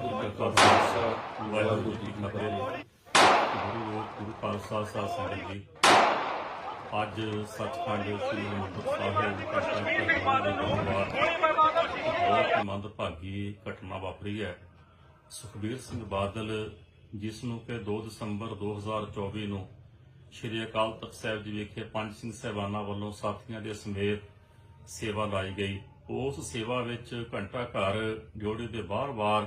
ਵਾਹਿਗੁਰੂ ਜੀ ਵਾਹਿਗੁਰੂ ਜੀ ਕੀ ਸਾਹਿਬ ਸੰਗਤ ਜੀ ਅੱਜ ਸਤਖੰਡ ਸ੍ਰੀ ਮੁਕਤਸਰ ਸਾਹਿਬ ਬਹੁਤ ਮੰਦ ਭਾਗੀ ਘਟਨਾ ਵਾਪਰੀ ਹੈ ਸੁਖਬੀਰ ਸਿੰਘ ਬਾਦਲ ਜਿਸ ਨੂੰ ਕਿ 2 ਦਸੰਬਰ 2024 ਨੂੰ ਸ਼੍ਰੀ ਅਕਾਲ ਤਖਤ ਸਾਹਿਬ ਜੀ ਵਿਖੇ ਪੰਜ ਸਿੰਘ ਸਹਿਬਾਨਾਂ ਵੱਲੋਂ ਸਾਥੀਆਂ ਦੇ ਸਮੇਤ ਸੇਵਾ ਲਾਈ ਗਈ। ਉਸ ਸੇਵਾ ਵਿੱਚ ਘੰਟਾ ਘਰ ਜੋੜੇ ਦੇ ਬਾਰ-ਬਾਰ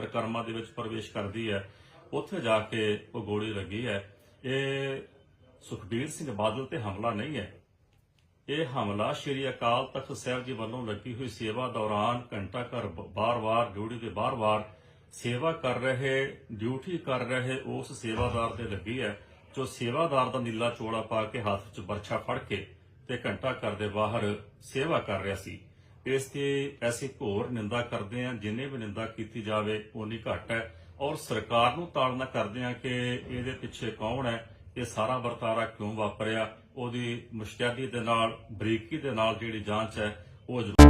ਪ੍ਰਕਰਮਾਂ ਦੇ ਵਿੱਚ ਪ੍ਰਵੇਸ਼ ਕਰਦੀ ਹੈ, ਉੱਥੇ ਜਾ ਕੇ ਉਹ ਗੋਲੀ ਲੱਗੀ ਹੈ। ਇਹ ਸੁਖਬੀਰ ਸਿੰਘ ਬਾਦਲ ਤੇ ਹਮਲਾ ਨਹੀਂ ਹੈ। ਇਹ ਹਮਲਾ ਸ਼੍ਰੀ ਅਕਾਲ ਤਖਤ ਸਾਹਿਬ ਜੀ ਵੱਲੋਂ ਲੱਗੀ ਹੋਈ ਸੇਵਾ ਦੌਰਾਨ ਘੰਟਾ ਘਰ ਬਾਰ-ਬਾਰ ਡਿਊਟੀ ਦੇ ਬਾਰ-ਬਾਰ ਸੇਵਾ ਕਰ ਰਹੇ, ਡਿਊਟੀ ਕਰ ਰਹੇ ਉਸ ਸੇਵਾਦਾਰ ਤੇ ਲੱਗੀ ਹੈ, ਜੋ ਸੇਵਾਦਾਰ ਦਾ ਨੀਲਾ ਚੋਲਾ ਪਾ ਕੇ ਹੱਥ 'ਚ ਬਰਛਾ ਫੜ ਕੇ ਤੇ ਘੰਟਾ ਘਰ ਦੇ ਬਾਹਰ ਸੇਵਾ ਕਰ ਰਿਹਾ ਸੀ। ਇਸ ਦੀ ਐਸੀ ਘੋਰ ਨਿੰਦਾ ਕਰਦੇ ਹਾਂ, ਜਿੰਨੇ ਵੀ ਨਿੰਦਾ ਕੀਤੀ ਜਾਵੇ ਉਨੀ ਘੱਟ ਹੈ। ਔਰ ਸਰਕਾਰ ਨੂੰ ਤਾੜਨਾ ਕਰਦੇ ਹਾਂ ਕਿ ਇਹਦੇ ਪਿੱਛੇ ਕੌਣ ਹੈ, ਇਹ ਸਾਰਾ ਵਰਤਾਰਾ ਕਿਉਂ ਵਾਪਰਿਆ, ਉਹਦੀ ਮੁਸ਼ਤੈਦੀ ਦੇ ਨਾਲ, ਬਰੀਕੀ ਦੇ ਨਾਲ ਜਿਹੜੀ ਜਾਂਚ ਹੈ, ਉਹ ਜ਼ਰੂਰ